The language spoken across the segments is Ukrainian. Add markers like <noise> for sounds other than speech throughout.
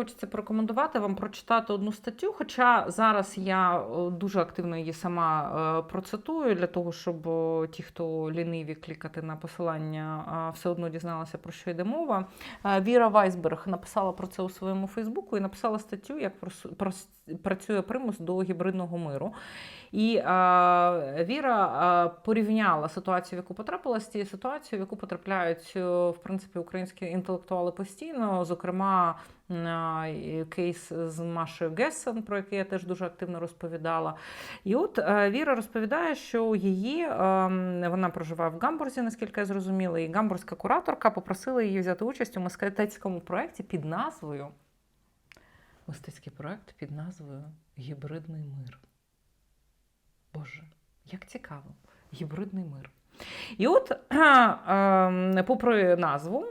хочеться порекомендувати вам прочитати одну статтю. Хоча зараз я е, дуже активно її сама е, процитую для того, щоб е, ті, хто ліниві клікати на посилання, все одно дізналися про що йде мова. Віра Вайсберг написала про це у своєму Фейсбуку і написала статтю, як прос- працює примус до гібридного миру. І е, Віра е, порівняла ситуацію, в яку потрапила з тією ситуацією, в яку потрапляють е, в принципі українські інтелектуали постійно, зокрема. Кейс з Машею Гессен, про який я теж дуже активно розповідала. І от е, Віра розповідає, що її е, вона проживає в Гамбурзі, наскільки я зрозуміла, і гамбурзька кураторка попросила її взяти участь у мистецькому проєкті під назвою Мистецький проект під назвою Гібридний мир. Боже, як цікаво, гібридний мир. І от, <clears throat> е, попри назву,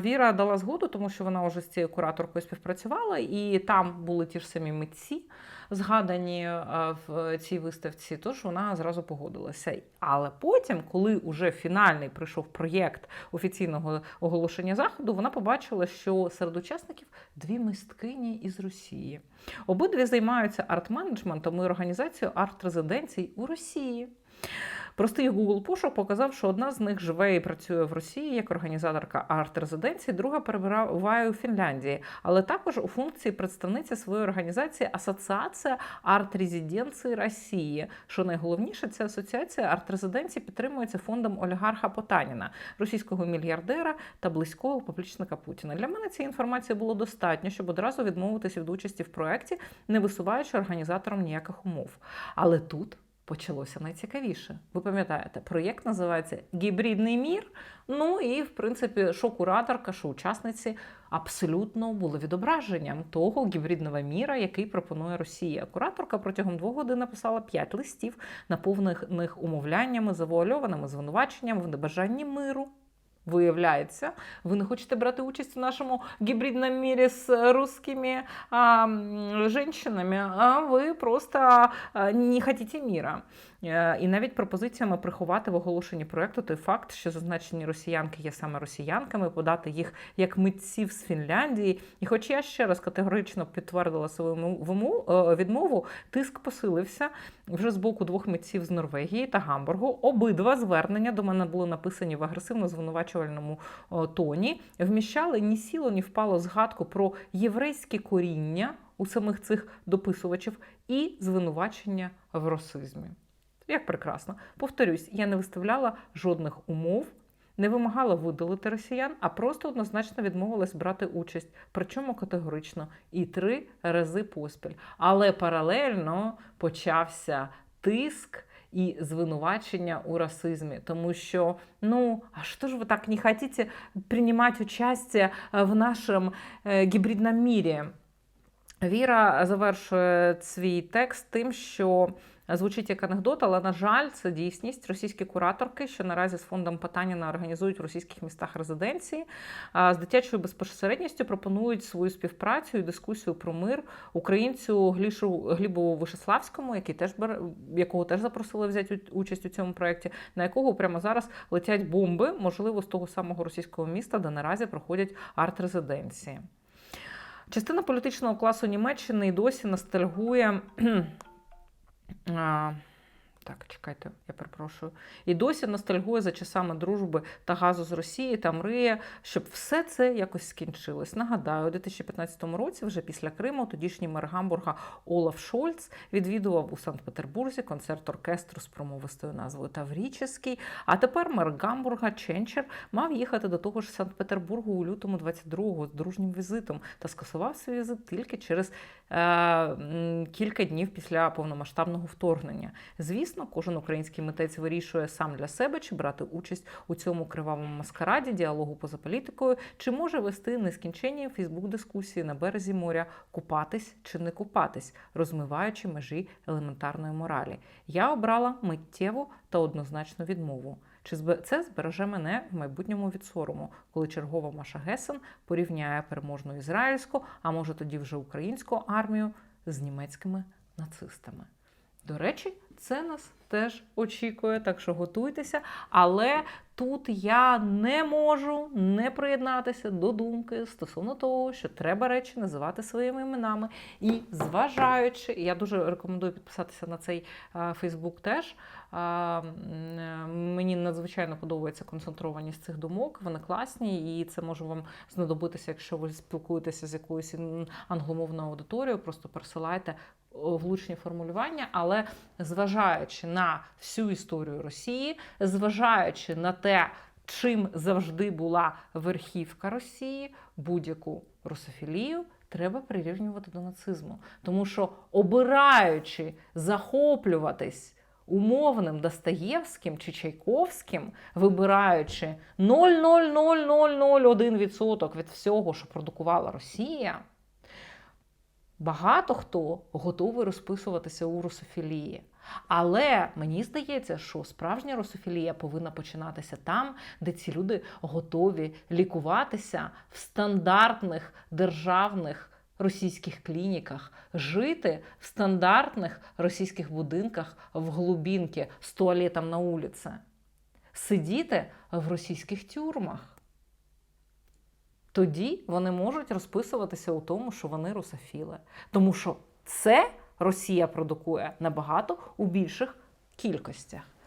Віра дала згоду, тому що вона вже з цією кураторкою співпрацювала, і там були ті ж самі митці, згадані е, в цій виставці, тож вона зразу погодилася. Але потім, коли уже фінальний прийшов проєкт офіційного оголошення заходу, вона побачила, що серед учасників дві мисткині із Росії. Обидві займаються арт-менеджментом і організацією арт-резиденцій у Росії. Простий Google пошук показав, що одна з них живе і працює в Росії як організаторка арт-резиденції, друга перебуває у Фінляндії, але також у функції представниці своєї організації Асоціація арт-резиденції Росії. Що найголовніше, ця асоціація арт-резиденцій підтримується фондом олігарха Потаніна, російського мільярдера та близького поплічника Путіна. Для мене цієї інформації було достатньо, щоб одразу відмовитися від участі в проєкті, не висуваючи організаторам ніяких умов. Але тут почалося найцікавіше. Ви пам'ятаєте, проєкт називається Гібридний мір. Ну і, в принципі, що кураторка, що учасниці абсолютно були відображенням того гібридного міра, який пропонує Росія. Кураторка протягом двох годин написала п'ять листів, наповнених умовляннями, завуальованими звинуваченням в небажанні миру. Виявляється, ви не хочете брати участь у нашому гібридному мірі з русскими а, жінками, а ви просто не хочете міра. Е, І навіть пропозиціями приховати в оголошенні проєкту той факт, що зазначені росіянки є саме росіянками, подати їх як митців з Фінляндії. І хоч я ще раз категорично підтвердила свою е, відмову, тиск посилився вже з боку двох митців з Норвегії та Гамбургу. Обидва звернення до мене були написані в агресивно звинувачувальному е, тоні, вміщали ні сіло, ні впало згадку про єврейське коріння у самих цих дописувачів і звинувачення в расизмі. Як прекрасно. Повторюсь, я не виставляла жодних умов, не вимагала видалити росіян, а просто однозначно відмовилась брати участь, причому категорично і три рази поспіль. Але паралельно почався тиск. І звинувачення у расизмі, тому що ну а що ж ви так не хочете приймати участь в нашому е, гібридному мірі? Віра завершує свій текст тим, що звучить як анекдот, але на жаль, це дійсність. Російські кураторки, що наразі з фондом Потаніна організують в російських містах резиденції, з дитячою безпосередністю пропонують свою співпрацю і дискусію про мир українцю Глішу Глібу Вишеславському, який теж якого теж запросили взяти участь у цьому проєкті, на якого прямо зараз летять бомби, можливо, з того самого російського міста, де наразі проходять арт-резиденції. Частина політичного класу Німеччини і досі ностальгує. А, Так, чекайте, я перепрошую. І досі ностальгує за часами дружби та газу з Росії та мріє, щоб все це якось скінчилось. Нагадаю, у 2015 році, вже після Криму, тодішній мер Гамбурга Олаф Шольц відвідував у Санкт-Петербурзі концерт оркестру з промовистою назвою Тавріческий. А тепер мер Гамбурга Ченчер мав їхати до того ж Санкт-Петербургу у лютому 22-го з дружнім візитом та скасував свій візит тільки через е, кілька днів після повномасштабного вторгнення. Звісно, кожен український митець вирішує сам для себе, чи брати участь у цьому кривавому маскараді, діалогу поза політикою, чи може вести нескінченні Фейсбук-дискусії на березі моря, купатись чи не купатись, розмиваючи межі елементарної моралі. Я обрала миттєву та однозначну відмову. Чи це збереже мене в майбутньому від сорому, коли чергова Маша Гесен порівняє переможну ізраїльську, а може тоді вже українську армію з німецькими нацистами? До речі, це нас теж очікує, так що готуйтеся. Але тут я не можу не приєднатися до думки стосовно того, що треба речі називати своїми іменами. І зважаючи, я дуже рекомендую підписатися на цей Фейсбук теж. Е, Мені надзвичайно подобається концентрованість цих думок. Вони класні, і це може вам знадобитися, якщо ви спілкуєтеся з якоюсь англомовною аудиторією. Просто пересилайте влучні формулювання, але зважаючи на всю історію Росії, зважаючи на те, чим завжди була верхівка Росії, будь-яку русофілію. Треба прирівнювати до нацизму, тому що обираючи захоплюватись умовним Достоєвським чи Чайковським, вибираючи 0,00001% від всього, що продукувала Росія, багато хто готовий розписуватися у русофілії. Але мені здається, що справжня русофілія повинна починатися там, де ці люди готові лікуватися в стандартних державних російських клініках, жити в стандартних російських будинках в глубинці з туалетом на вулиці, сидіти в російських тюрмах. Тоді вони можуть розписуватися у тому, що вони русофіли. Тому що це Росія продукує набагато у більших кількостях.